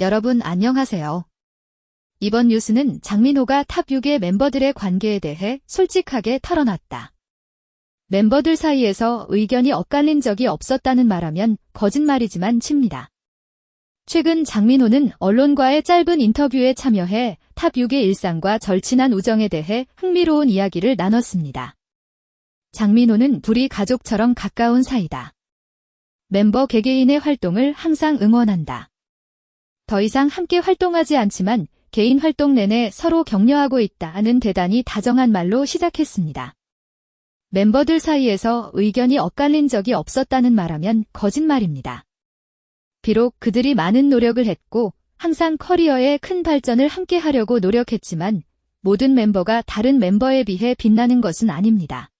여러분 안녕하세요. 이번 뉴스는 장민호가 탑 6의 멤버들의 관계에 대해 솔직하게 털어놨다. 멤버들 사이에서 의견이 엇갈린 적이 없었다는 말하면 거짓말이지만 칩니다. 최근 장민호는 언론과의 짧은 인터뷰에 참여해 탑 6의 일상과 절친한 우정에 대해 흥미로운 이야기를 나눴습니다. 장민호는 둘이 가족처럼 가까운 사이다. 멤버 개개인의 활동을 항상 응원한다. 더 이상 함께 활동하지 않지만 개인 활동 내내 서로 격려하고 있다는 대단히 다정한 말로 시작했습니다. 멤버들 사이에서 의견이 엇갈린 적이 없었다는 말하면 거짓말입니다. 비록 그들이 많은 노력을 했고 항상 커리어에 큰 발전을 함께 하려고 노력했지만 모든 멤버가 다른 멤버에 비해 빛나는 것은 아닙니다.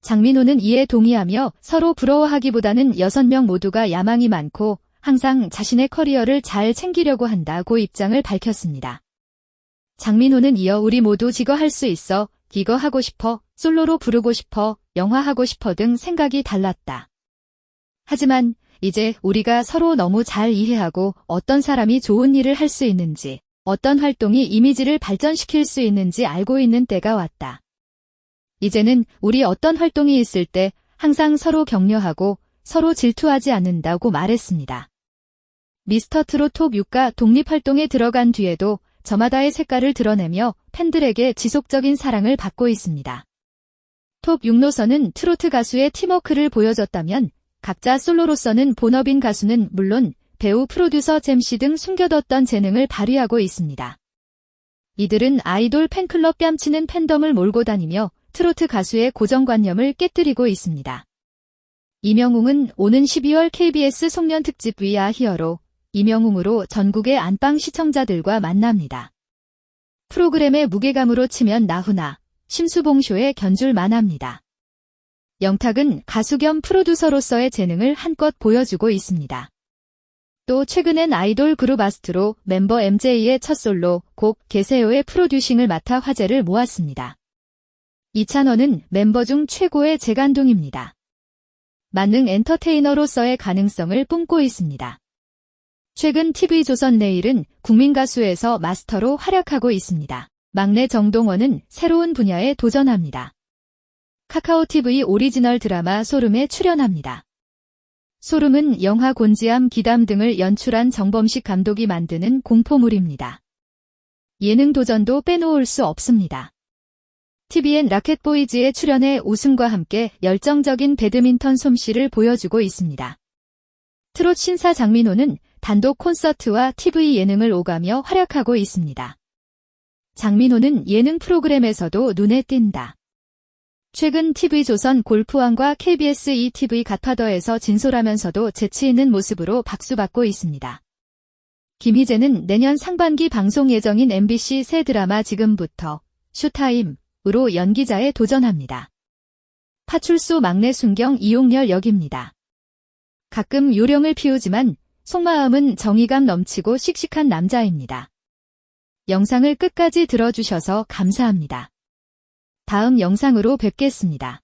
장민호는 이에 동의하며 서로 부러워하기보다는 6명 모두가 야망이 많고 항상 자신의 커리어를 잘 챙기려고 한다고 입장을 밝혔습니다. 장민호는 이어 우리 모두 지거 할 수 있어, 이거 하고 싶어, 솔로로 부르고 싶어, 영화 하고 싶어 등 생각이 달랐다. 하지만 이제 우리가 서로 너무 잘 이해하고 어떤 사람이 좋은 일을 할 수 있는지, 어떤 활동이 이미지를 발전시킬 수 있는지 알고 있는 때가 왔다. 이제는 우리 어떤 활동이 있을 때 항상 서로 격려하고 서로 질투하지 않는다고 말했습니다. 미스터 트롯 톱 6가 독립활동에 들어간 뒤에도 저마다의 색깔을 드러내며 팬들에게 지속적인 사랑을 받고 있습니다. 톱 6노선은 트로트 가수의 팀워크를 보여줬다면 각자 솔로로서는 본업인 가수는 물론 배우 프로듀서 잼씨 등 숨겨뒀던 재능을 발휘하고 있습니다. 이들은 아이돌 팬클럽 뺨치는 팬덤을 몰고 다니며 트로트 가수의 고정관념을 깨뜨리고 있습니다. 이명웅은 오는 12월 KBS 송년 특집 위아 히어로 이명웅으로 전국의 안방 시청자들과 만납니다. 프로그램의 무게감으로 치면 나훈아, 심수봉쇼에 견줄 만 합니다. 영탁은 가수 겸 프로듀서로서의 재능을 한껏 보여주고 있습니다. 또 최근엔 아이돌 그룹 아스트로 멤버 MJ의 첫 솔로 곡 개세요의 프로듀싱을 맡아 화제를 모았습니다. 이찬원은 멤버 중 최고의 재간둥입니다. 만능 엔터테이너로서의 가능성을 뿜고 있습니다. 최근 TV조선 내일은 국민가수에서 마스터로 활약하고 있습니다. 막내 정동원은 새로운 분야에 도전합니다. 카카오TV 오리지널 드라마 소름에 출연합니다. 소름은 영화 곤지암 기담 등을 연출한 정범식 감독이 만드는 공포물입니다. 예능 도전도 빼놓을 수 없습니다. TVN 라켓보이즈에 출연해 웃음과 함께 열정적인 배드민턴 솜씨를 보여주고 있습니다. 트롯 신사 장민호는 단독 콘서트와 TV 예능을 오가며 활약하고 있습니다. 장민호는 예능 프로그램에서도 눈에 띈다. 최근 TV조선 골프왕과 KBS ETV 갓파더에서 진솔하면서도 재치 있는 모습으로 박수받고 있습니다. 김희재는 내년 상반기 방송 예정인 MBC 새 드라마 지금부터 쇼타임 으로 연기자에 도전합니다. 파출소 막내 순경 이용렬 역입니다. 가끔 요령을 피우지만 속마음은 정의감 넘치고 씩씩한 남자입니다. 영상을 끝까지 들어주셔서 감사합니다. 다음 영상으로 뵙겠습니다.